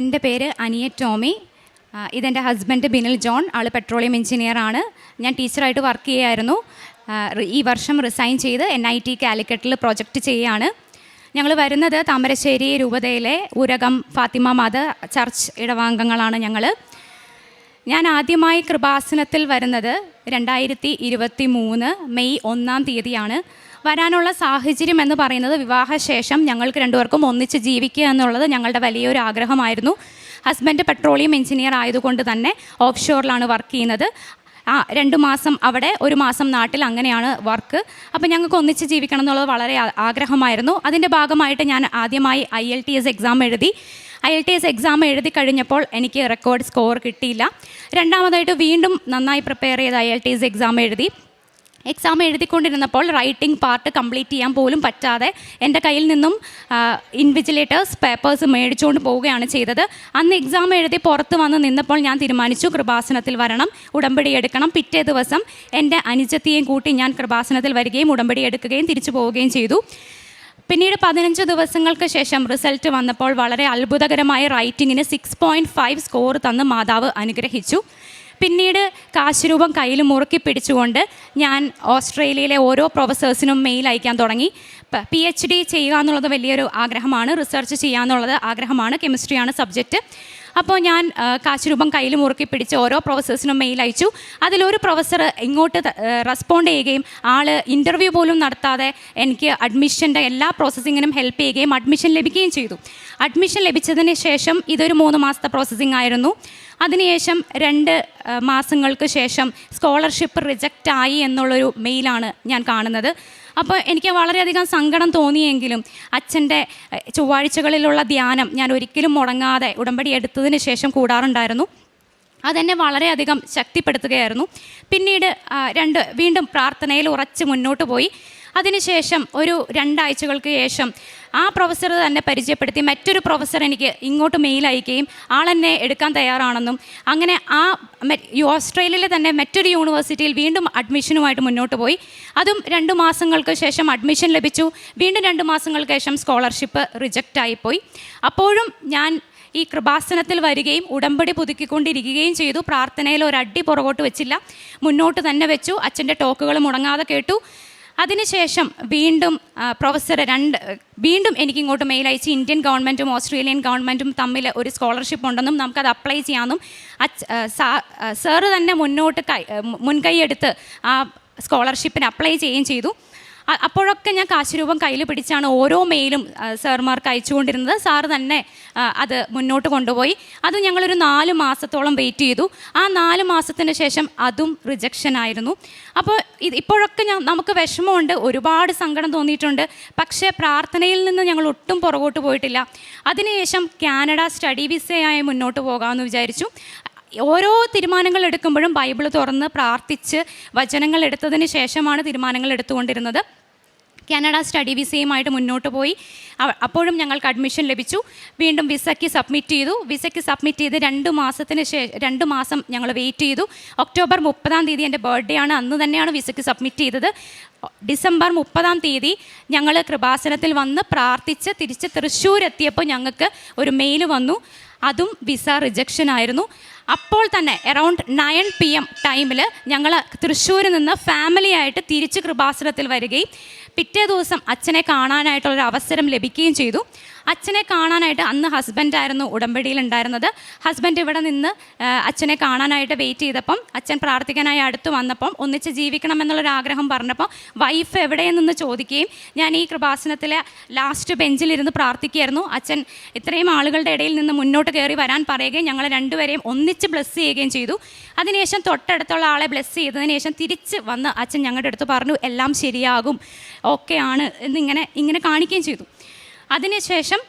എന്റെ പേര് അനിയ ടോമി. ഇതെന്റെ ഹസ്ബൻഡ് ബിനിൽ ജോൺ. ആൾ പെട്രോളിയം എഞ്ചിനീയർ ആണ്. ഞാൻ ടീച്ചറായിട്ട് വർക്ക് ചെയ്യായിരുന്നു ഈ വർഷം റിസൈൻ ചെയ്ത് എൻ ഐ ടി കാലിക്കറ്റിൽ പ്രൊജക്റ്റ് ചെയ്യുകയാണ്. ഞങ്ങൾ വരുന്നത് താമരശ്ശേരി രൂപതയിലെ ഉരകം ഫാത്തിമ മത ചർച്ച് ഇടവാംഗങ്ങളാണ് ഞങ്ങൾ ഞാൻ ആദ്യമായി കൃപാസനത്തിൽ വരുന്നത് രണ്ടായിരത്തി ഇരുപത്തി മൂന്ന് മെയ് ഒന്നാം തീയതിയാണ്. വരാനുള്ള സാഹചര്യം എന്ന് പറയുന്നത് വിവാഹശേഷം ഞങ്ങൾക്ക് രണ്ടുപേർക്കും ഒന്നിച്ച് ജീവിക്കുക എന്നുള്ളത് ഞങ്ങളുടെ വലിയൊരു ആഗ്രഹമായിരുന്നു. ഹസ്ബൻഡ് പെട്രോളിയം എഞ്ചിനീയർ ആയതുകൊണ്ട് തന്നെ ഓഫ് ഷോറിലാണ് വർക്ക് ചെയ്യുന്നത്. ആ രണ്ട് മാസം അവിടെ ഒരു മാസം നാട്ടിൽ അങ്ങനെയാണ് വർക്ക്. അപ്പോൾ ഞങ്ങൾക്ക് ഒന്നിച്ച് ജീവിക്കണം എന്നുള്ളത് വളരെ ആഗ്രഹമായിരുന്നു. അതിന്റെ ഭാഗമായിട്ട് ഞാൻ ആദ്യമായി I L T S exam എഴുതി. I L T S exam എഴുതി കഴിഞ്ഞപ്പോൾ എനിക്ക് റെക്കോർഡ് സ്കോർ കിട്ടിയില്ല. രണ്ടാമതായിട്ട് വീണ്ടും നന്നായി പ്രിപ്പയർ ചെയ്ത് I L T S exam എഴുതി. എക്സാം എഴുതിക്കൊണ്ടിരുന്നപ്പോൾ റൈറ്റിംഗ് പാർട്ട് കംപ്ലീറ്റ് ചെയ്യാൻ പോലും പറ്റാതെ എന്റെ കയ്യിൽ നിന്നും ഇൻവിജിലേറ്റേഴ്സ് പേപ്പേഴ്സ് മേടിച്ചുകൊണ്ട് പോവുകയാണ് ചെയ്തത്. അന്ന് എക്സാം എഴുതി പുറത്ത് വന്ന് നിന്നപ്പോൾ ഞാൻ തീരുമാനിച്ചു കൃപാസനത്തിൽ വരണം ഉടമ്പടി എടുക്കണം. പിറ്റേ ദിവസം എന്റെ അനുജത്തിയെയും കൂട്ടി ഞാൻ കൃപാസനത്തിൽ വരികയും ഉടമ്പടി എടുക്കുകയും തിരിച്ചു പോവുകയും ചെയ്തു. പിന്നീട് പതിനഞ്ച് ദിവസങ്ങൾക്ക് ശേഷം റിസൾട്ട് വന്നപ്പോൾ വളരെ അത്ഭുതകരമായ റൈറ്റിങ്ങിന് സിക്സ് പോയിന്റ് ഫൈവ് സ്കോർ തന്ന് മാതാവ് അനുഗ്രഹിച്ചു. പിന്നീട് കാശുരൂപം കയ്യിൽ മുറുക്കി പിടിച്ചുകൊണ്ട് ഞാൻ ഓസ്ട്രേലിയയിലെ ഓരോ പ്രൊഫസേഴ്സിനും മെയിൽ അയക്കാൻ തുടങ്ങി. പി എച്ച് ഡി ചെയ്യുക എന്നുള്ളത് വലിയൊരു ആഗ്രഹമാണ്. റിസർച്ച് ചെയ്യുക എന്നുള്ളത് ആഗ്രഹമാണ്. കെമിസ്ട്രിയാണ് സബ്ജക്റ്റ്. അപ്പോൾ ഞാൻ കാശുരൂപം കയ്യിൽ മുറുക്കി പിടിച്ച് ഓരോ പ്രൊഫസേഴ്സിനും മെയിൽ അയച്ചു. അതിലൊരു പ്രൊഫസർ ഇങ്ങോട്ട് റെസ്പോണ്ട് ചെയ്യുകയും ആൾ ഇന്റർവ്യൂ പോലും നടത്താതെ എനിക്ക് അഡ്മിഷന്റെ എല്ലാ പ്രോസസ്സിങ്ങിനും ഹെൽപ്പ് ചെയ്യുകയും അഡ്മിഷൻ ലഭിക്കുകയും ചെയ്തു. അഡ്മിഷൻ ലഭിച്ചതിന് ശേഷം ഇതൊരു മൂന്ന് മാസത്തെ പ്രോസസ്സിംഗ് ആയിരുന്നു. അതിനുശേഷം രണ്ട് മാസങ്ങൾക്ക് ശേഷം സ്കോളർഷിപ്പ് റിജക്റ്റ് ആയി എന്നുള്ളൊരു മെയിലാണ് ഞാൻ കാണുന്നത്. അപ്പോൾ എനിക്ക് വളരെയധികം സങ്കടം തോന്നിയെങ്കിലും അച്ഛന്റെ ചൊവ്വാഴ്ചകളിലുള്ള ധ്യാനം ഞാൻ ഒരിക്കലും മുടങ്ങാതെ ഉടമ്പടി എടുത്തതിന് ശേഷം കൂടാറുണ്ടായിരുന്നു. അതെന്നെ വളരെയധികം ശക്തിപ്പെടുത്തുകയായിരുന്നു. പിന്നീട് രണ്ട് വീണ്ടും പ്രാർത്ഥനയിൽ ഉറച്ച് മുന്നോട്ട് പോയി. അതിനുശേഷം ഒരു രണ്ടാഴ്ചകൾക്ക് ശേഷം ആ പ്രൊഫസർ തന്നെ പരിചയപ്പെടുത്തി മറ്റൊരു പ്രൊഫസർ എനിക്ക് ഇങ്ങോട്ട് മെയിൽ അയക്കുകയും ആളെന്നെ എടുക്കാൻ തയ്യാറാണെന്നും അങ്ങനെ ആ ഓസ്ട്രേലിയയിലെ തന്നെ മറ്റൊരു യൂണിവേഴ്സിറ്റിയിൽ വീണ്ടും അഡ്മിഷനുമായിട്ട് മുന്നോട്ട് പോയി. അതും രണ്ട് മാസങ്ങൾക്ക് ശേഷം അഡ്മിഷൻ ലഭിച്ചു. വീണ്ടും രണ്ട് മാസങ്ങൾക്ക് ശേഷം സ്കോളർഷിപ്പ് റിജക്റ്റ് ആയിപ്പോയി അപ്പോഴും ഞാൻ ഈ കൃപാസനത്തിൽ വരികയും ഉടമ്പടി പുതുക്കിക്കൊണ്ടിരിക്കുകയും ചെയ്തു. പ്രാർത്ഥനയിൽ ഒരു അടി പുറകോട്ട് വെച്ചില്ല. മുന്നോട്ട് തന്നെ വെച്ചു. അച്ഛന്റെ ടോക്കുകൾ മുടങ്ങാതെ കേട്ടു. അതിനുശേഷം വീണ്ടും പ്രൊഫസർ രണ്ട് വീണ്ടും എനിക്ക് ഇങ്ങോട്ട് മെയിൽ അയച്ച് ഇന്ത്യൻ ഗവൺമെന്റും ഓസ്ട്രേലിയൻ ഗവൺമെന്റും തമ്മിൽ ഒരു സ്കോളർഷിപ്പ് ഉണ്ടെന്നും നമുക്കത് അപ്ലൈ ചെയ്യാമെന്നും സാറ് തന്നെ മുന്നോട്ട് കൈ മുൻകൈയെടുത്ത് ആ സ്കോളർഷിപ്പിന് അപ്ലൈ ചെയ്യുകയും ചെയ്തു. അപ്പോഴൊക്കെ ഞാൻ കാശുരൂപം കയ്യിൽ പിടിച്ചാണ് ഓരോ മെയിലും സാർമാർക്ക് അയച്ചുകൊണ്ടിരുന്നത്. സാറ് തന്നെ അത് മുന്നോട്ട് കൊണ്ടുപോയി. അത് ഞങ്ങളൊരു നാല് മാസത്തോളം വെയിറ്റ് ചെയ്തു. ആ നാല് മാസത്തിന് ശേഷം അതും റിജക്ഷൻ ആയിരുന്നു. അപ്പോൾ ഇപ്പോഴൊക്കെ ഞാൻ നമുക്ക് വിഷമമുണ്ട്. ഒരുപാട് സങ്കടം തോന്നിയിട്ടുണ്ട്. പക്ഷേ പ്രാർത്ഥനയിൽ നിന്ന് ഞങ്ങൾ ഒട്ടും പുറകോട്ട് പോയിട്ടില്ല. അതിനുശേഷം കാനഡ സ്റ്റഡി വിസയായി മുന്നോട്ട് പോകാമെന്ന് വിചാരിച്ചു. ഓരോ തീരുമാനങ്ങൾ എടുക്കുമ്പോഴും ബൈബിൾ തുറന്ന് പ്രാർത്ഥിച്ച് വചനങ്ങൾ എടുത്തതിന് ശേഷമാണ് തീരുമാനങ്ങൾ എടുത്തുകൊണ്ടിരുന്നത്. കാനഡ സ്റ്റഡി വിസയുമായിട്ട് മുന്നോട്ട് പോയി. അപ്പോഴും ഞങ്ങൾക്ക് അഡ്മിഷൻ ലഭിച്ചു. വീണ്ടും വിസയ്ക്ക് സബ്മിറ്റ് ചെയ്തു. വിസയ്ക്ക് സബ്മിറ്റ് ചെയ്ത് രണ്ട് മാസത്തിന് ശേഷം രണ്ട് മാസം ഞങ്ങൾ വെയിറ്റ് ചെയ്തു. ഒക്ടോബർ മുപ്പതാം തീയതി എന്റെ ബർത്ത്ഡേ ആണ്. അന്ന് തന്നെയാണ് വിസയ്ക്ക് സബ്മിറ്റ് ചെയ്തത്. ഡിസംബർ മുപ്പതാം തീയതി ഞങ്ങൾ കൃപാസനത്തിൽ വന്ന് പ്രാർത്ഥിച്ച് തിരിച്ച് തൃശ്ശൂർ എത്തിയപ്പോൾ ഞങ്ങൾക്ക് ഒരു മെയിൽ വന്നു. അതും വിസ റിജക്ഷൻ ആയിരുന്നു. അപ്പോൾ തന്നെ അറൗണ്ട് നയൻ പി എം ടൈമിൽ ഞങ്ങൾ തൃശ്ശൂരിൽ നിന്ന് ഫാമിലിയായിട്ട് തിരിച്ച് കൃപാസനത്തിൽ വരികയും പിറ്റേ ദിവസം അച്ഛനെ കാണാനായിട്ടുള്ളൊരു അവസരം ലഭിക്കുകയും ചെയ്തു. അച്ഛനെ കാണാനായിട്ട് അന്ന് ഹസ്ബൻഡായിരുന്നു ഉടമ്പടിയിൽ ഉണ്ടായിരുന്നത് ഹസ്ബൻഡ് ഇവിടെ നിന്ന് അച്ഛനെ കാണാനായിട്ട് വെയിറ്റ് ചെയ്തപ്പം അച്ഛൻ പ്രാർത്ഥിക്കാനായി അടുത്ത് വന്നപ്പം ഒന്നിച്ച് ജീവിക്കണം എന്നുള്ളൊരു ആഗ്രഹം പറഞ്ഞപ്പോൾ വൈഫ് എവിടെയെന്ന് ചോദിക്കുകയും ഞാൻ ഈ കൃപാസനത്തിലെ ലാസ്റ്റ് ബെഞ്ചിലിരുന്ന് പ്രാർത്ഥിക്കുകയായിരുന്നു. അച്ഛൻ ഇത്രയും ആളുകളുടെ ഇടയിൽ നിന്ന് മുന്നോട്ട് കയറി വരാൻ പറയുകയും ഞങ്ങൾ രണ്ടുപേരെയും ഒന്നിച്ച് ബ്ലസ് ചെയ്യുകയും ചെയ്തു. അതിനുശേഷം തൊട്ടടുത്തുള്ള ആളെ ബ്ലെസ് ചെയ്തതിന് ശേഷം തിരിച്ച് വന്ന് അച്ഛൻ ഞങ്ങളുടെ അടുത്ത് പറഞ്ഞു എല്ലാം ശരിയാകും. ഓക്കെ ആണ്. എന്നിങ്ങനെ ഇങ്ങനെ കാണിക്കുകയും ചെയ്തു. അതിനുശേഷം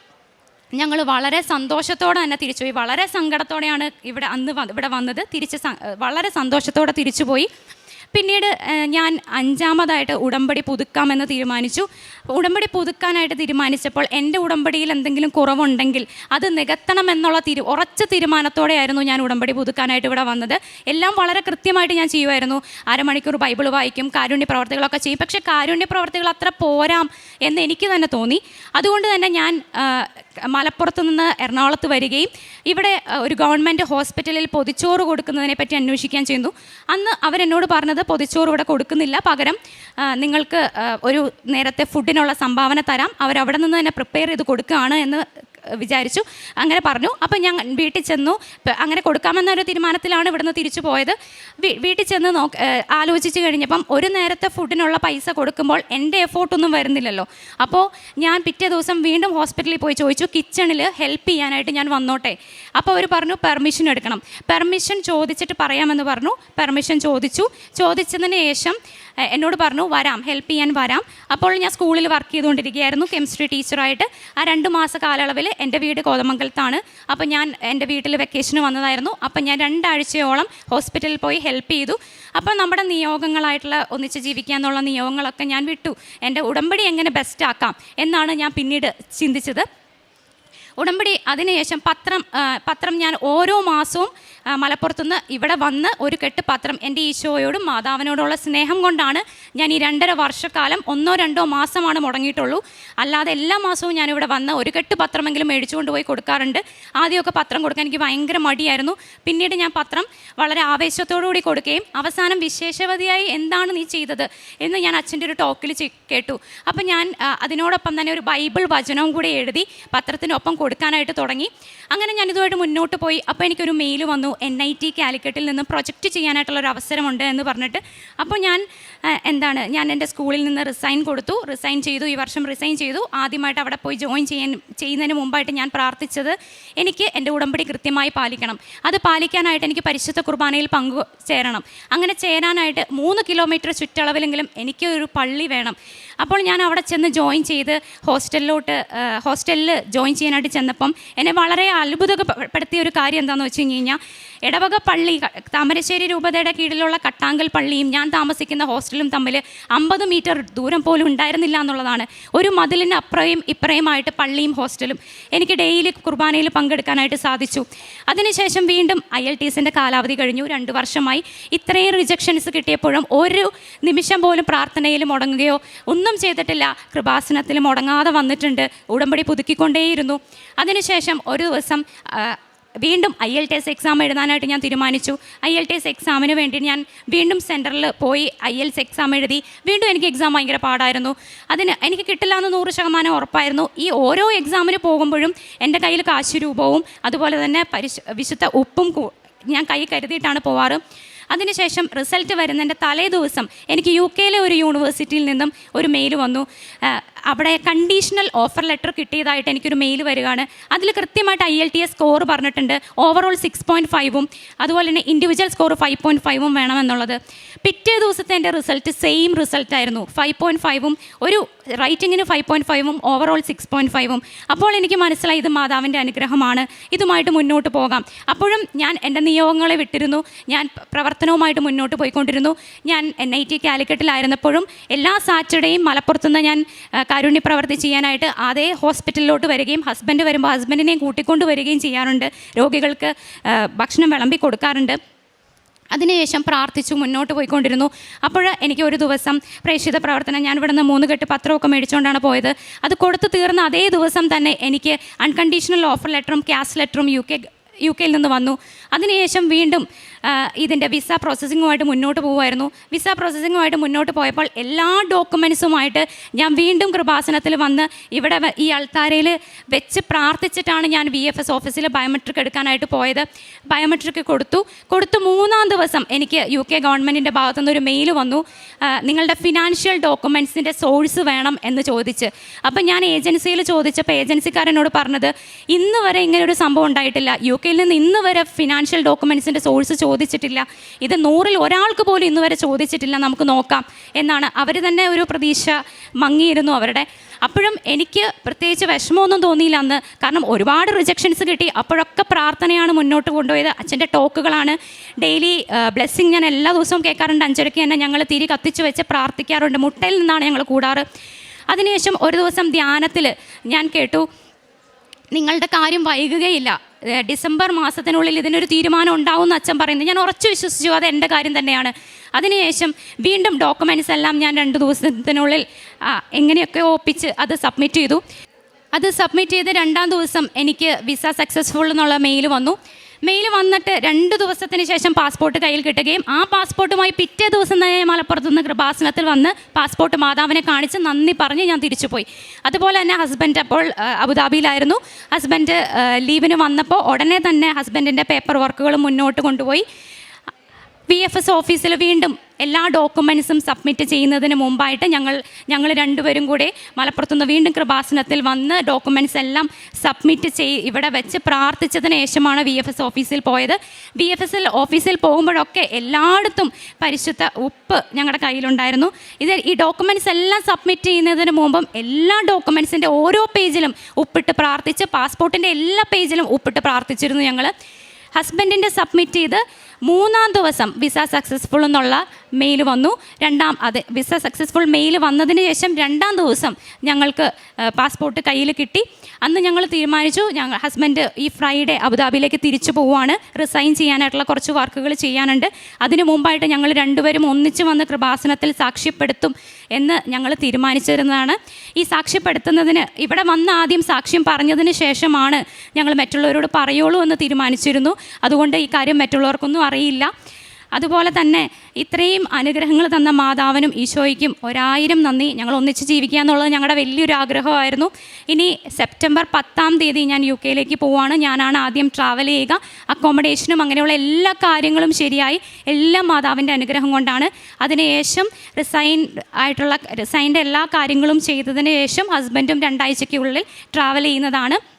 ഞങ്ങൾ വളരെ സന്തോഷത്തോടെ തന്നെ തിരിച്ചു തിരിച്ചുപോയി വളരെ സങ്കടത്തോടെയാണ് ഇവിടെ അന്ന് ഇവിടെ വന്നത്. തിരിച്ച് വളരെ സന്തോഷത്തോടെ തിരിച്ചുപോയി പിന്നീട് ഞാൻ അഞ്ചാമതായിട്ട് ഉടമ്പടി പുതുക്കാമെന്ന് തീരുമാനിച്ചു. ഉടമ്പടി പുതുക്കാനായിട്ട് തീരുമാനിച്ചപ്പോൾ എന്റെ ഉടമ്പടിയിൽ എന്തെങ്കിലും കുറവുണ്ടെങ്കിൽ അത് നികത്തണമെന്നുള്ള തീരു ഉറച്ച തീരുമാനത്തോടെയായിരുന്നു ഞാൻ ഉടമ്പടി പുതുക്കാനായിട്ട് ഇവിടെ വന്നത്. എല്ലാം വളരെ കൃത്യമായിട്ട് ഞാൻ ചെയ്യുമായിരുന്നു. അരമണിക്കൂർ ബൈബിൾ വായിക്കും കാരുണ്യ പ്രവർത്തികളൊക്കെ ചെയ്യും. പക്ഷേ കാരുണ്യ പ്രവർത്തികൾ അത്ര പോരാം എന്ന് എനിക്ക് തന്നെ തോന്നി. അതുകൊണ്ട് തന്നെ ഞാൻ മലപ്പുറത്ത് നിന്ന് എറണാകുളത്ത് വരികയും ഇവിടെ ഒരു ഗവൺമെന്റ് ഹോസ്പിറ്റലിൽ പൊതിച്ചോറ് കൊടുക്കുന്നതിനെ പറ്റി അന്വേഷിക്കാൻ ചെയ്യുന്നു. അന്ന് അവരെന്നോട് പറഞ്ഞത് പൊതിച്ചോറ് ഇവിടെ കൊടുക്കുന്നില്ല. പകരം നിങ്ങൾക്ക് ഒരു നേരത്തെ ഫുഡിനുള്ള സംഭാവന തരാം. അവരവിടെ നിന്ന് തന്നെ പ്രിപ്പയർ ചെയ്ത് കൊടുക്കുകയാണ് എന്ന് വിചാരിച്ചു. അങ്ങനെ പറഞ്ഞു. അപ്പം ഞാൻ വീട്ടിൽ ചെന്നു. അങ്ങനെ കൊടുക്കാമെന്നൊരു തീരുമാനത്തിലാണ് ഇവിടുന്ന് തിരിച്ചു പോയത്. വീട്ടിൽ ചെന്ന് നോക്ക് ആലോചിച്ച് കഴിഞ്ഞപ്പം ഒരു നേരത്തെ ഫുഡിനുള്ള പൈസ കൊടുക്കുമ്പോൾ എന്റെ എഫോർട്ടൊന്നും വരുന്നില്ലല്ലോ. അപ്പോൾ ഞാൻ പിറ്റേ ദിവസം വീണ്ടും ഹോസ്പിറ്റലിൽ പോയി ചോദിച്ചു കിച്ചണിൽ ഹെൽപ്പ് ചെയ്യാനായിട്ട് ഞാൻ വന്നോട്ടെ? അപ്പോൾ അവർ പറഞ്ഞു പെർമിഷൻ എടുക്കണം. പെർമിഷൻ ചോദിച്ചിട്ട് പറയാമെന്ന് പറഞ്ഞു. പെർമിഷൻ ചോദിച്ചു. ചോദിച്ചതിന് ശേഷം എന്നോട് പറഞ്ഞു വരാം ഹെൽപ്പ് ചെയ്യാൻ വരാം. അപ്പോൾ ഞാൻ സ്കൂളിൽ വർക്ക് ചെയ്തുകൊണ്ടിരിക്കുകയായിരുന്നു കെമിസ്ട്രി ടീച്ചറായിട്ട് ആ രണ്ട് മാസ കാലയളവിൽ എന്റെ വീട് കോതമംഗലത്താണ്. അപ്പോൾ ഞാൻ എന്റെ വീട്ടിൽ വെക്കേഷന് വന്നതായിരുന്നു. അപ്പോൾ ഞാൻ രണ്ടാഴ്ചയോളം ഹോസ്പിറ്റലിൽ പോയി ഹെൽപ്പ് ചെയ്തു. അപ്പോൾ നമ്മുടെ നിയോഗങ്ങളായിട്ടുള്ള ഒന്നിച്ച് ജീവിക്കുക എന്നുള്ള നിയോഗങ്ങളൊക്കെ ഞാൻ വിട്ടു. എന്റെ ഉടമ്പടി എങ്ങനെ ബെസ്റ്റ് ആക്കാം എന്നാണ് ഞാൻ പിന്നീട് ചിന്തിച്ചത്. ഉടമ്പടി അതിനുശേഷം പത്രം പത്രം ഞാൻ ഓരോ മാസവും മലപ്പുറത്തുനിന്ന് ഇവിടെ വന്ന് ഒരു കെട്ട് പത്രം എന്റെ ഈശോയോടും മാതാവിനോടുള്ള സ്നേഹം കൊണ്ടാണ് ഞാൻ ഈ രണ്ടര വർഷക്കാലം ഒന്നോ രണ്ടോ മാസമാണ് മുടങ്ങിയിട്ടുള്ളൂ. അല്ലാതെ എല്ലാ മാസവും ഞാനിവിടെ വന്ന് ഒരു കെട്ട് പത്രമെങ്കിലും മേടിച്ചുകൊണ്ട് പോയി കൊടുക്കാറുണ്ട്. ആദ്യമൊക്കെ പത്രം കൊടുക്കാൻ എനിക്ക് ഭയങ്കര മടിയായിരുന്നു. പിന്നീട് ഞാൻ പത്രം വളരെ ആവേശത്തോടുകൂടി കൊടുക്കുകയും അവസാനം വിശേഷവതിയായി എന്താണ് നീ ചെയ്തത് എന്ന് ഞാൻ അച്ഛന്റെ ഒരു ടോക്കിൽ കേട്ടു. അപ്പം ഞാൻ അതിനോടൊപ്പം തന്നെ ഒരു ബൈബിൾ വചനവും കൂടി എഴുതി പത്രത്തിനൊപ്പം കൊടുക്കാനായിട്ട് തുടങ്ങി. അങ്ങനെ ഞാൻ ഇതുമായിട്ട് മുന്നോട്ട് പോയി. അപ്പോൾ എനിക്കൊരു മെയിൽ വന്നു. എൻ ഐ ടി കാലിക്കറ്റിൽ നിന്ന് പ്രൊജക്റ്റ് ചെയ്യാനായിട്ടുള്ള ഒരു അവസരമുണ്ട് എന്ന് പറഞ്ഞിട്ട് അപ്പോൾ ഞാൻ എന്താണ് ഞാൻ എന്റെ സ്കൂളിൽ നിന്ന് റിസൈൻ കൊടുത്തു. റിസൈൻ ചെയ്തു ഈ വർഷം റിസൈൻ ചെയ്തു. ആദ്യമായിട്ട് അവിടെ പോയി ജോയിൻ ചെയ്യാൻ ചെയ്യുന്നതിന് മുമ്പായിട്ട് ഞാൻ പ്രാർത്ഥിച്ചത് എനിക്ക് എന്റെ ഉടമ്പടി കൃത്യമായി പാലിക്കണം. അത് പാലിക്കാനായിട്ട് എനിക്ക് പരിശുദ്ധ കുർബാനയിൽ പങ്കു ചേരണം. അങ്ങനെ ചേരാനായിട്ട് മൂന്ന് കിലോമീറ്റർ ചുറ്റളവിലെങ്കിലും എനിക്ക് ഒരു പള്ളി വേണം. അപ്പോൾ ഞാൻ അവിടെ ചെന്ന് ജോയിൻ ചെയ്ത് ഹോസ്റ്റലിലോട്ട് ഹോസ്റ്റലിൽ ജോയിൻ ചെയ്യാനായിട്ട് ചെന്നപ്പം എന്നെ വളരെ അത്ഭുതപ്പെടുത്തിയ ഒരു കാര്യം എന്താണെന്ന് വെച്ച് കഴിഞ്ഞ് കഴിഞ്ഞാൽ ഇടവക പള്ളി താമരശ്ശേരി രൂപതയുടെ കീഴിലുള്ള കട്ടാങ്കൽ പള്ളിയും ഞാൻ താമസിക്കുന്ന ഹോസ്റ്റലും തമ്മിൽ അമ്പത് മീറ്റർ ദൂരം പോലും ഉണ്ടായിരുന്നില്ല എന്നുള്ളതാണ്. ഒരു മതിലിന് അപ്പുറയും ഇപ്പുറയുമായിട്ട് പള്ളിയും ഹോസ്റ്റലും എനിക്ക് ഡെയിലി കുർബാനയിൽ പങ്കെടുക്കാനായിട്ട് സാധിച്ചു. അതിനുശേഷം വീണ്ടും ഐ എൽ ടി എസിന്റെ കാലാവധി കഴിഞ്ഞു. രണ്ട് വർഷമായി ഇത്രയും റിജക്ഷൻസ് കിട്ടിയപ്പോഴും ഒരു നിമിഷം പോലും പ്രാർത്ഥനയിൽ മുടങ്ങുകയോ ഒന്നും ചെയ്തിട്ടില്ല. കൃപാസനത്തിൽ മുടങ്ങാതെ വന്നിട്ടുണ്ട്. ഉടമ്പടി പുതുക്കിക്കൊണ്ടേയിരുന്നു. അതിനുശേഷം ഒരു ദിവസം വീണ്ടും I L T S exam എഴുതാനായിട്ട് ഞാൻ തീരുമാനിച്ചു. ഐ എൽ ടി എസ് എക്സാമിന് വേണ്ടി ഞാൻ വീണ്ടും സെന്ററിൽ പോയി ഐ എൽസ് എക്സാം എഴുതി. വീണ്ടും എനിക്ക് എക്സാം ഭയങ്കര പാടായിരുന്നു. അതിന് എനിക്ക് കിട്ടില്ല എന്ന് നൂറ് ശതമാനം ഉറപ്പായിരുന്നു. ഈ ഓരോ എക്സാമിന് പോകുമ്പോഴും എന്റെ കയ്യിൽ കാശ് രൂപവും അതുപോലെ തന്നെ പരിശു വിശുദ്ധ ഉപ്പും ഞാൻ കൈ കരുതിയിട്ടാണ് പോവാറ്. അതിനുശേഷം റിസൾട്ട് വരുന്നതിന്റെ തലേ ദിവസം എനിക്ക് യു കെയിലെ ഒരു യൂണിവേഴ്സിറ്റിയിൽ നിന്നും ഒരു മെയിൽ വന്നു. അവിടെ കണ്ടീഷണൽ ഓഫർ ലെറ്റർ കിട്ടിയതായിട്ട് എനിക്കൊരു മെയിൽ വരികയാണ്. അതിൽ കൃത്യമായിട്ട് I L T S score പറഞ്ഞിട്ടുണ്ട്. ഓവറോൾ സിക്സ് പോയിന്റ് ഫൈവും അതുപോലെ തന്നെ ഇൻഡിവിജ്വൽ സ്കോർ ഫൈവ് പോയിന്റ് ഫൈവും വേണമെന്നുള്ളത്. പിറ്റേ ദിവസത്തെ എന്റെ റിസൾട്ട് സെയിം റിസൾട്ട് ആയിരുന്നു. ഫൈവ് പോയിന്റ് ഫൈവും ഒരു റൈറ്റിങ്ങിന് ഫൈവ് പോയിന്റ് ഫൈവും ഓവറോൾ സിക്സ് പോയിന്റ് ഫൈവും അപ്പോൾ എനിക്ക് മനസ്സിലായി ഇത് മാതാവിന്റെ അനുഗ്രഹമാണ്. ഇതുമായിട്ട് മുന്നോട്ട് പോകാം. അപ്പോഴും ഞാൻ എന്റെ നിയോഗങ്ങളെ വിട്ടിരുന്നു. ഞാൻ പ്രവർത്തനവുമായിട്ട് മുന്നോട്ട് പോയിക്കൊണ്ടിരുന്നു. ഞാൻ എൻ ഐ ടി കാലിക്കറ്റിലായിരുന്നപ്പോഴും എല്ലാ സാറ്റർഡേയും മലപ്പുറത്തുനിന്ന് ഞാൻ കാരുണ്യ പ്രവർത്തി ചെയ്യാനായിട്ട് അതേ ഹോസ്പിറ്റലിലോട്ട് വരികയും ഹസ്ബൻഡ് വരുമ്പോൾ ഹസ്ബൻഡിനെയും കൂട്ടിക്കൊണ്ട് വരികയും ചെയ്യാറുണ്ട്. രോഗികൾക്ക് ഭക്ഷണം വിളമ്പി കൊടുക്കാറുണ്ട്. അതിനുശേഷം പ്രാർത്ഥിച്ചു മുന്നോട്ട് പോയിക്കൊണ്ടിരുന്നു. അപ്പോൾ എനിക്ക് ഒരു ദിവസം പ്രേക്ഷിത പ്രവർത്തനം ഞാൻ ഇവിടുന്ന് മൂന്ന് കെട്ട് പത്രമൊക്കെ മേടിച്ചുകൊണ്ടാണ് പോയത്. അത് കൊടുത്തു തീർന്ന അതേ ദിവസം തന്നെ എനിക്ക് അൺകണ്ടീഷണൽ ഓഫർ ലെറ്ററും ക്യാഷ് ലെറ്ററും യു കെ യു കെയിൽ നിന്ന് വന്നു. അതിനുശേഷം വീണ്ടും ഇതിന്റെ വിസ പ്രോസസ്സിങ്ങുമായിട്ട് മുന്നോട്ട് പോകുമായിരുന്നു വിസ പ്രോസസ്സിങ്ങുമായിട്ട് മുന്നോട്ട് പോയപ്പോൾ എല്ലാ ഡോക്യുമെൻസുമായിട്ട് ഞാൻ വീണ്ടും കൃപാസനത്തിൽ വന്ന് ഇവിടെ ഈ അൾത്താരയിൽ വെച്ച് പ്രാർത്ഥിച്ചിട്ടാണ് ഞാൻ വി എഫ് എസ് ഓഫീസിൽ ബയോമെട്രിക് എടുക്കാനായിട്ട് പോയത്. ബയോമെട്രിക് കൊടുത്തു. കൊടുത്തു മൂന്നാം ദിവസം എനിക്ക് യു കെ ഗവൺമെന്റിന്റെ ഭാഗത്തുനിന്ന് ഒരു മെയിൽ വന്നു. നിങ്ങളുടെ ഫിനാൻഷ്യൽ ഡോക്യുമെൻസിന്റെ സോഴ്സ് വേണം എന്ന് ചോദിച്ച്. അപ്പം ഞാൻ ഏജൻസിയിൽ ചോദിച്ചപ്പോൾ ഏജൻസിക്കാരനോട് പറഞ്ഞത് ഇന്ന് വരെ ഇങ്ങനെ ഒരു സംഭവം ഉണ്ടായിട്ടില്ല. യു കെയിൽ നിന്ന് ഇന്ന് വരെ ഫിനാൻഷ്യൽ ഡോക്യുമെൻസിന്റെ സോഴ്സ് ചോദിച്ചിട്ടില്ല. ഇത് നൂറിൽ ഒരാൾക്ക് പോലും ഇന്ന് വരെ ചോദിച്ചിട്ടില്ല. നമുക്ക് നോക്കാം. എന്നാണ് അവർ തന്നെ ഒരു പ്രതീക്ഷ മങ്ങിയിരുന്നു അവരുടെ. അപ്പോഴും എനിക്ക് പ്രത്യേകിച്ച് വിഷമമൊന്നും തോന്നിയില്ല അന്ന്. കാരണം ഒരുപാട് റിജക്ഷൻസ് കിട്ടി. അപ്പോഴൊക്കെ പ്രാർത്ഥനയാണ് മുന്നോട്ട് കൊണ്ടുപോയത്. അച്ഛന്റെ ടോക്കുകളാണ്. ഡെയിലി ബ്ലെസ്സിങ് ഞാൻ എല്ലാ ദിവസവും കേൾക്കാറുണ്ട്. അഞ്ചരയ്ക്ക് തന്നെ ഞങ്ങൾ തിരി കത്തിച്ച് വെച്ച് പ്രാർത്ഥിക്കാറുണ്ട്. മുട്ടയിൽ നിന്നാണ് ഞങ്ങൾ കൂടാറ്. അതിനുശേഷം ഒരു ദിവസം ധ്യാനത്തിൽ ഞാൻ കേട്ടു നിങ്ങളുടെ കാര്യം വൈകുകയില്ല. ഡിസംബർ മാസത്തിനുള്ളിൽ ഇതിനൊരു തീരുമാനം ഉണ്ടാവുമെന്ന് അച്ഛൻ പറയുന്നത് ഞാൻ ഉറച്ചു വിശ്വസിച്ചു അത് എന്റെ കാര്യം തന്നെയാണ്. അതിനുശേഷം വീണ്ടും ഡോക്യുമെന്റ്സ് എല്ലാം ഞാൻ രണ്ട് ദിവസത്തിനുള്ളിൽ എങ്ങനെയൊക്കെ ഒപ്പിച്ച് അത് സബ്മിറ്റ് ചെയ്തു. അത് സബ്മിറ്റ് ചെയ്ത് രണ്ടാം ദിവസം എനിക്ക് വിസ സക്സസ്ഫുൾ എന്നുള്ള മെയിൽ വന്നു. മെയിൽ വന്നിട്ട് രണ്ട് ദിവസത്തിന് ശേഷം പാസ്പോർട്ട് കയ്യിൽ കിട്ടുകയും ആ പാസ്പോർട്ടുമായി പിറ്റേ ദിവസം തന്നെ മലപ്പുറത്ത് നിന്ന് കൃപാസനത്തിൽ വന്ന് പാസ്പോർട്ട് മാതാവിനെ കാണിച്ച് നന്ദി പറഞ്ഞ് ഞാൻ തിരിച്ചുപോയി. അതുപോലെ തന്നെ ഹസ്ബൻഡ് അപ്പോൾ അബുദാബിയിലായിരുന്നു. ഹസ്ബൻഡ് ലീവിന് വന്നപ്പോൾ ഉടനെ തന്നെ ഹസ്ബൻഡിന്റെ പേപ്പർ വർക്കുകൾ മുന്നോട്ട് കൊണ്ടുപോയി. വി എഫ് എസ് ഓഫീസിൽ വീണ്ടും എല്ലാ ഡോക്യുമെൻസും സബ്മിറ്റ് ചെയ്യുന്നതിന് മുമ്പായിട്ട് ഞങ്ങൾ ഞങ്ങൾ രണ്ടുപേരും കൂടെ മലപ്പുറത്തുനിന്ന് വീണ്ടും കൃപാസനത്തിൽ വന്ന് ഡോക്യുമെൻസ് എല്ലാം സബ്മിറ്റ് ചെയ് ഇവിടെ വെച്ച് പ്രാർത്ഥിച്ചതിന് ശേഷമാണ് വി എഫ് എസ് ഓഫീസിൽ പോയത്. വി എഫ് എസ് ഓഫീസിൽ പോകുമ്പോഴൊക്കെ എല്ലായിടത്തും പരിശുദ്ധ ഉപ്പ് ഞങ്ങളുടെ കയ്യിലുണ്ടായിരുന്നു. ഇത് ഈ ഡോക്യുമെൻസ് എല്ലാം സബ്മിറ്റ് ചെയ്യുന്നതിന് മുമ്പും എല്ലാ ഡോക്യുമെൻസിന്റെ ഓരോ പേജിലും ഉപ്പിട്ട് പ്രാർത്ഥിച്ച് പാസ്പോർട്ടിന്റെ എല്ലാ പേജിലും ഉപ്പിട്ട് പ്രാർത്ഥിച്ചിരുന്നു ഞങ്ങൾ ഹസ്ബൻഡിന്റെ സബ്മിറ്റ് ചെയ്ത് മൂന്നാം ദിവസം വിസ സക്സസ്ഫുൾ എന്നുള്ള മെയിൽ വന്നു. രണ്ടാം അതെ വിസ സക്സസ്ഫുൾ മെയിൽ വന്നതിന് ശേഷം രണ്ടാം ദിവസം ഞങ്ങൾക്ക് പാസ്പോർട്ട് കയ്യിൽ കിട്ടി. അന്ന് ഞങ്ങൾ തീരുമാനിച്ചു ഞങ്ങൾ ഹസ്ബൻഡ് ഈ ഫ്രൈഡേ അബുദാബിയിലേക്ക് തിരിച്ചു പോവുകയാണ് റിസൈൻ ചെയ്യാനായിട്ടുള്ള കുറച്ച് വർക്കുകൾ ചെയ്യാനുണ്ട്. അതിനു മുമ്പായിട്ട് ഞങ്ങൾ രണ്ടുപേരും ഒന്നിച്ചു വന്ന് കൃപാസനത്തിൽ സാക്ഷ്യപ്പെടുത്തും എന്ന് ഞങ്ങൾ തീരുമാനിച്ചിരുന്നതാണ്. ഈ സാക്ഷ്യപ്പെടുത്തുന്നതിന് ഇവിടെ വന്ന് ആദ്യം സാക്ഷ്യം പറഞ്ഞതിന് ശേഷമാണ് ഞങ്ങൾ മറ്റുള്ളവരോട് പറയുള്ളൂ എന്ന് തീരുമാനിച്ചിരുന്നു. അതുകൊണ്ട് ഈ കാര്യം മറ്റുള്ളവർക്കൊന്നും അറിയില്ല. അതുപോലെ തന്നെ ഇത്രയും അനുഗ്രഹങ്ങൾ തന്ന മാതാവിനും ഈശോയ്ക്കും ഒരായിരം നന്ദി. ഞങ്ങൾ ഒന്നിച്ച് ജീവിക്കുക എന്നുള്ളത് ഞങ്ങളുടെ വലിയൊരു ആഗ്രഹമായിരുന്നു. ഇനി സെപ്റ്റംബർ പത്താം തീയതി ഞാൻ യു കെയിലേക്ക് പോവുകയാണ് ഞാനാണ് ആദ്യം ട്രാവൽ ചെയ്യുക. അക്കോമഡേഷനും അങ്ങനെയുള്ള എല്ലാ കാര്യങ്ങളും ശരിയായി. എല്ലാം മാതാവിന്റെ അനുഗ്രഹം കൊണ്ടാണ്. അതിനുശേഷം റിസൈൻ ആയിട്ടുള്ള റിസൈന്റെ എല്ലാ കാര്യങ്ങളും ചെയ്തതിന് ശേഷം ഹസ്ബൻഡും രണ്ടാഴ്ചയ്ക്കുള്ളിൽ ട്രാവൽ ചെയ്യുന്നതാണ്.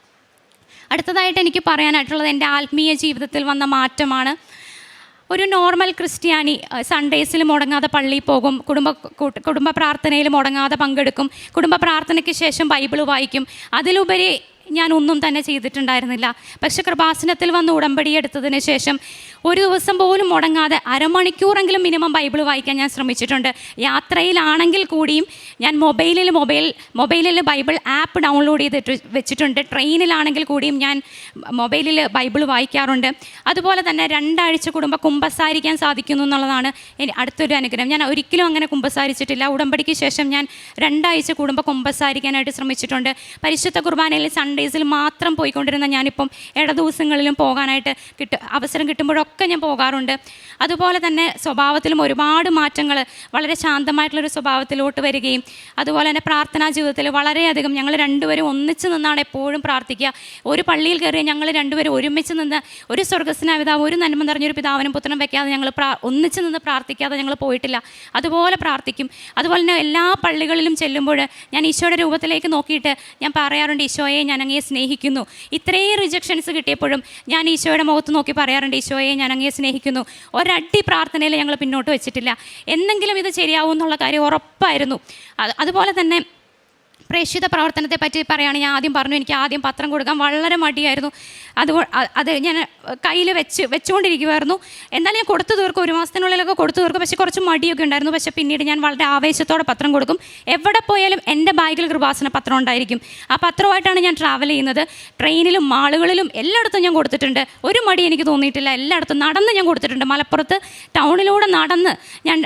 അടുത്തതായിട്ട് എനിക്ക് പറയാനായിട്ടുള്ളത് എന്റെ ആത്മീയ ജീവിതത്തിൽ വന്ന മാറ്റമാണ്. ഒരു നോർമൽ ക്രിസ്ത്യാനി സൺഡേസിൽ മുടങ്ങാതെ പള്ളിയിൽ പോകും കുടുംബ കുടുംബ പ്രാർത്ഥനയിൽ മുടങ്ങാതെ പങ്കെടുക്കും കുടുംബ പ്രാർത്ഥനയ്ക്ക് ശേഷം ബൈബിൾ വായിക്കും അതിലുപരി ഞാൻ ഒന്നും തന്നെ ചെയ്തിട്ടുണ്ടായിരുന്നില്ല. പക്ഷെ കൃപാസനത്തിൽ വന്ന് ഉടമ്പടി എടുത്തതിന് ശേഷം ഒരു ദിവസം പോലും മുടങ്ങാതെ അരമണിക്കൂറെങ്കിലും മിനിമം ബൈബിൾ വായിക്കാൻ ഞാൻ ശ്രമിച്ചിട്ടുണ്ട്. യാത്രയിലാണെങ്കിൽ കൂടിയും ഞാൻ മൊബൈലിൽ മൊബൈൽ മൊബൈലിൽ ബൈബിൾ ആപ്പ് ഡൗൺലോഡ് ചെയ്തിട്ട് വെച്ചിട്ടുണ്ട്. ട്രെയിനിലാണെങ്കിൽ കൂടിയും ഞാൻ മൊബൈലിൽ ബൈബിൾ വായിക്കാറുണ്ട്. അതുപോലെ തന്നെ രണ്ടാഴ്ച കൂടുമ്പോൾ കുമ്പസാരിക്കാൻ സാധിക്കുന്നു എന്നുള്ളതാണ് അടുത്തൊരു അനുഗ്രഹം. ഞാൻ ഒരിക്കലും അങ്ങനെ കുമ്പസാരിച്ചിട്ടില്ല. ഉടമ്പടിക്ക് ശേഷം ഞാൻ രണ്ടാഴ്ച കൂടുമ്പോൾ കുമ്പസാരിക്കാനായിട്ട് ശ്രമിച്ചിട്ടുണ്ട്. പരിശുദ്ധ കുർബാനയിൽ സൺഡേസിൽ മാത്രം പോയിക്കൊണ്ടിരുന്ന ഞാനിപ്പം ഇട ദിവസങ്ങളിലും പോകാനായിട്ട് കിട്ട അവസരം കിട്ടുമ്പോഴൊക്കെ ഞാൻ പോകാറുണ്ട്. അതുപോലെ തന്നെ സ്വഭാവത്തിലും ഒരുപാട് മാറ്റങ്ങൾ വളരെ ശാന്തമായിട്ടുള്ളൊരു സ്വഭാവത്തിലോട്ട് വരികയും അതുപോലെ തന്നെ പ്രാർത്ഥനാ ജീവിതത്തിൽ വളരെയധികം ഞങ്ങൾ രണ്ടുപേരും ഒന്നിച്ച് നിന്നാണ് എപ്പോഴും പ്രാർത്ഥിക്കുക. ഒരു പള്ളിയിൽ കയറിയ ഞങ്ങൾ രണ്ടുപേരും ഒരുമിച്ച് നിന്ന് ഒരു സ്വർഗസ്നായ പിതാവ് ഒരു നന്മ നിറഞ്ഞൊരു പിതാവിനും പുത്രനും വയ്ക്കാതെ ഞങ്ങൾ പ്രാ ഒന്നിച്ച് നിന്ന് പ്രാർത്ഥിക്കാതെ ഞങ്ങൾ പോയിട്ടില്ല. അതുപോലെ പ്രാർത്ഥിക്കും. അതുപോലെ തന്നെ എല്ലാ പള്ളികളിലും ചെല്ലുമ്പോൾ ഞാൻ ഈശോയുടെ രൂപത്തിലേക്ക് നോക്കിയിട്ട് ഞാൻ പറയാറുണ്ട് ഈശോയെ ഞാൻ അങ്ങയെ സ്നേഹിക്കുന്നു. ഇത്രയും റിജക്ഷൻസ് കിട്ടിയപ്പോഴും ഞാൻ ഈശോയുടെ മുഖത്ത് നോക്കി പറയാറുണ്ട് ഈശോയെ ഞാൻ അങ്ങയെ സ്നേഹിക്കുന്നു. ഒരടി പ്രാർത്ഥനയിൽ ഞങ്ങൾ പിന്നോട്ട് വെച്ചിട്ടില്ല. എന്തെങ്കിലും ഇത് ശരിയാവും എന്നുള്ള കാര്യം ഉറപ്പായിരുന്നു. അത് അതുപോലെ തന്നെ പ്രേക്ഷിത പ്രവർത്തനത്തെ പറ്റി പറയുകയാണെങ്കിൽ ഞാൻ ആദ്യം പറഞ്ഞു എനിക്ക് ആദ്യം പത്രം കൊടുക്കാൻ വളരെ മടിയായിരുന്നു. അത് അത് ഞാൻ കയ്യിൽ വെച്ച് വെച്ചുകൊണ്ടിരിക്കുമായിരുന്നു എന്നാലും ഞാൻ കൊടുത്തു തീർക്കും ഒരു മാസത്തിനുള്ളിലൊക്കെ കൊടുത്തു തീർക്കും. പക്ഷേ കുറച്ച് മടിയൊക്കെ ഉണ്ടായിരുന്നു. പക്ഷേ പിന്നീട് ഞാൻ വളരെ ആവേശത്തോടെ പത്രം കൊടുക്കും. എവിടെ പോയാലും എന്റെ ബാഗിൽ കൃപാസന പത്രം ഉണ്ടായിരിക്കും. ആ പത്രമായിട്ടാണ് ഞാൻ ട്രാവൽ ചെയ്യുന്നത്. ട്രെയിനിലും മാളുകളിലും എല്ലായിടത്തും ഞാൻ കൊടുത്തിട്ടുണ്ട്. ഒരു മടി എനിക്ക് തോന്നിയിട്ടില്ല. എല്ലായിടത്തും നടന്ന് ഞാൻ കൊടുത്തിട്ടുണ്ട്. മലപ്പുറത്ത് ടൗണിലൂടെ നടന്ന് ഞാൻ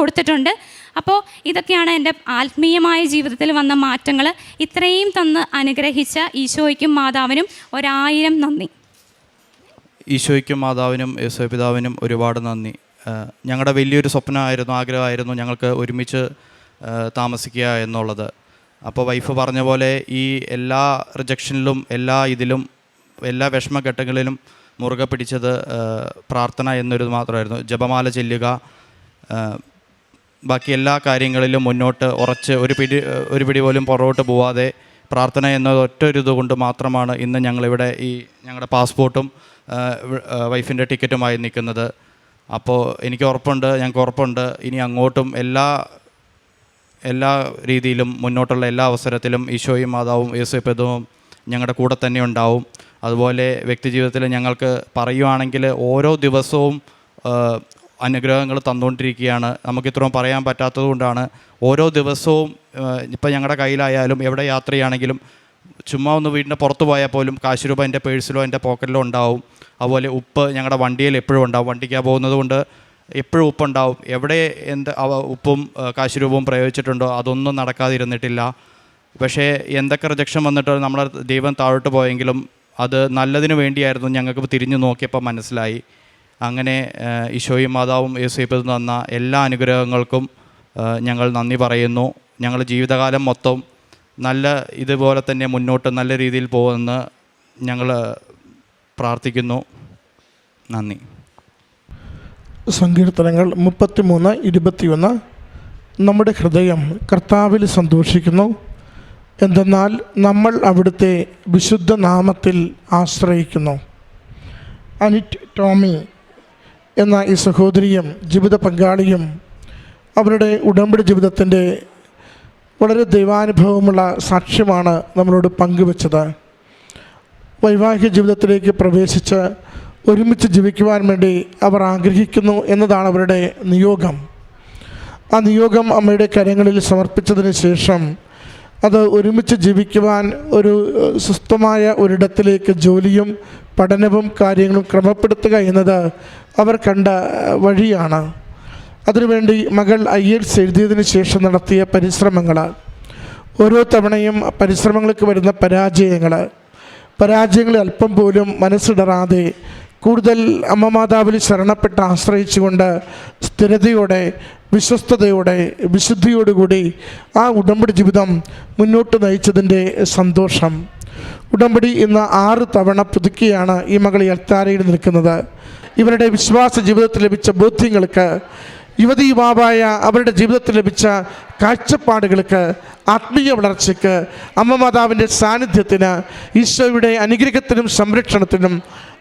കൊടുത്തിട്ടുണ്ട്. അപ്പോൾ ഇതൊക്കെയാണ് എന്റെ ആത്മീയമായ ജീവിതത്തിൽ വന്ന മാറ്റങ്ങൾ ഇത്രയും തന്ന് അനുഗ്രഹിച്ച ഈശോയ്ക്കും മാതാവിനും ഒരായിരം നന്ദി. ഈശോയ്ക്കും മാതാവിനും യേശോ പിതാവിനും ഒരുപാട് നന്ദി. ഞങ്ങളുടെ വലിയൊരു സ്വപ്നമായിരുന്നു ആഗ്രഹമായിരുന്നു ഞങ്ങൾക്ക് ഒരുമിച്ച് താമസിക്കുക എന്നുള്ളത്. അപ്പോൾ വൈഫ് പറഞ്ഞ പോലെ ഈ എല്ലാ റിജക്ഷനിലും എല്ലാ ഇതിലും എല്ലാ വിഷമഘട്ടങ്ങളിലും മുറുകെ പിടിച്ചത് പ്രാർത്ഥന എന്നൊരു മാത്രമായിരുന്നു. ജപമാല ചെല്ലുക ബാക്കി എല്ലാ കാര്യങ്ങളിലും മുന്നോട്ട് ഉറച്ച് ഒരു പിടി ഒരു പിടി പോലും പുറകോട്ട് പോവാതെ പ്രാർത്ഥന എന്ന ഒറ്റ ഒരു ഇതുകൊണ്ട് മാത്രമാണ് ഇന്ന് ഞങ്ങളിവിടെ ഈ ഞങ്ങളുടെ പാസ്പോർട്ടും വൈഫിന്റെ ടിക്കറ്റുമായി നിൽക്കുന്നത്. അപ്പോൾ എനിക്ക് ഉറപ്പുണ്ട് ഞങ്ങൾക്ക് ഉറപ്പുണ്ട്. ഇനി അങ്ങോട്ടും എല്ലാ എല്ലാ രീതിയിലും മുന്നോട്ടുള്ള എല്ലാ അവസരത്തിലും ഈശോയും മാതാവും യേശുപ്പതും ഞങ്ങളുടെ കൂടെ തന്നെ ഉണ്ടാവും. അതുപോലെ വ്യക്തി ജീവിതത്തിൽ ഞങ്ങൾക്ക് പറയുവാണെങ്കിൽ ഓരോ ദിവസവും അനുഗ്രഹങ്ങൾ തന്നുകൊണ്ടിരിക്കുകയാണ്. നമുക്ക് ഇത്രയും പറയാൻ പറ്റാത്തത് കൊണ്ടാണ് ഓരോ ദിവസവും ഇപ്പം ഞങ്ങളുടെ കയ്യിലായാലും എവിടെ യാത്രയാണെങ്കിലും ചുമ്മാ ഒന്ന് വീടിന്റെ പുറത്ത് പോയാൽ പോലും കാശ് രൂപ എന്റെ പേഴ്സിലോ എന്റെ പോക്കറ്റിലോ ഉണ്ടാവും. അതുപോലെ ഉപ്പ് ഞങ്ങളുടെ വണ്ടിയിൽ എപ്പോഴും ഉണ്ടാവും. വണ്ടിക്കാ പോകുന്നത് കൊണ്ട് എപ്പോഴും ഉപ്പുണ്ടാവും. എവിടെ എന്ത് ഉപ്പും കാശ് രൂപവും പ്രയോഗിച്ചിട്ടുണ്ടോ അതൊന്നും നടക്കാതിരുന്നിട്ടില്ല. പക്ഷേ എന്തൊക്കെ റിജക്ഷൻ വന്നിട്ട് നമ്മളെ ദൈവം താഴോട്ട് പോയെങ്കിലും അത് നല്ലതിന് വേണ്ടിയായിരുന്നു ഞങ്ങൾക്ക് തിരിഞ്ഞു നോക്കിയപ്പോൾ മനസ്സിലായി. അങ്ങനെ ഈശോയും മാതാവും യേശുപ്പതും തന്ന എല്ലാ അനുഗ്രഹങ്ങൾക്കും ഞങ്ങൾ നന്ദി പറയുന്നു. ഞങ്ങൾ ജീവിതകാലം മൊത്തം നല്ല ഇതുപോലെ തന്നെ മുന്നോട്ട് നല്ല രീതിയിൽ പോകുമെന്ന് ഞങ്ങൾ പ്രാർത്ഥിക്കുന്നു. നന്ദി. സങ്കീർത്തനങ്ങൾ മുപ്പത്തിമൂന്ന് ഇരുപത്തിയൊന്ന്. നമ്മുടെ ഹൃദയം കർത്താവിൽ സന്തോഷിക്കുന്നു. എന്തെന്നാൽ നമ്മൾ അവിടുത്തെ വിശുദ്ധ നാമത്തിൽ ആശ്രയിക്കുന്നു. അനിറ്റ് ടോമി എന്ന ഈ സഹോദരിയും ജീവിത പങ്കാളിയും അവരുടെ ഉടമ്പടി ജീവിതത്തിന്റെ വളരെ ദൈവാനുഭവമുള്ള സാക്ഷ്യമാണ് നമ്മളോട് പങ്കുവച്ചത്. വൈവാഹിക ജീവിതത്തിലേക്ക് പ്രവേശിച്ച് ഒരുമിച്ച് ജീവിക്കുവാൻ വേണ്ടി അവർ ആഗ്രഹിക്കുന്നു എന്നതാണ് അവരുടെ നിയോഗം. ആ നിയോഗം അമ്മയുടെ കരങ്ങളിൽ സമർപ്പിച്ചതിന് ശേഷം അത് ഒരുമിച്ച് ജീവിക്കുവാൻ ഒരു സുസ്ഥമായ ഒരിടത്തിലേക്ക് ജോലിയും പഠനവും കാര്യങ്ങളും ക്രമപ്പെടുത്തുക എന്നത് അവർ കണ്ട വഴിയാണ്. അതിനുവേണ്ടി മകൾ ഐ എൽസ് എഴുതിയതിന് ശേഷം നടത്തിയ പരിശ്രമങ്ങൾ ഓരോ തവണയും പരിശ്രമങ്ങൾക്ക് വരുന്ന പരാജയങ്ങൾ പരാജയങ്ങളിൽ അല്പം പോലും മനസ്സിടറാതെ കൂടുതൽ അമ്മ മാതാവിൽ ശരണപ്പെട്ട് ആശ്രയിച്ചുകൊണ്ട് സ്ഥിരതയോടെ വിശ്വസ്തയോടെ വിശുദ്ധിയോടുകൂടി ആ ഉടമ്പടി ജീവിതം മുന്നോട്ട് നയിച്ചതിന്റെ സന്തോഷം. ഉടമ്പടി ഇന്ന് ആറ് തവണ പുതുക്കിയാണ് ഈ മകൾ എൽത്താരയിൽ നിൽക്കുന്നത്. ഇവരുടെ വിശ്വാസ ജീവിതത്തിൽ ലഭിച്ച ബോധ്യങ്ങൾക്ക് യുവതി യുവാവായ അവരുടെ ജീവിതത്തിൽ ലഭിച്ച കാഴ്ചപ്പാടുകൾക്ക് ആത്മീയ വളർച്ചയ്ക്ക് അമ്മ മാതാവിന്റെ സാന്നിധ്യത്തിന് ഈശോയുടെ അനുഗ്രഹത്തിനും സംരക്ഷണത്തിനും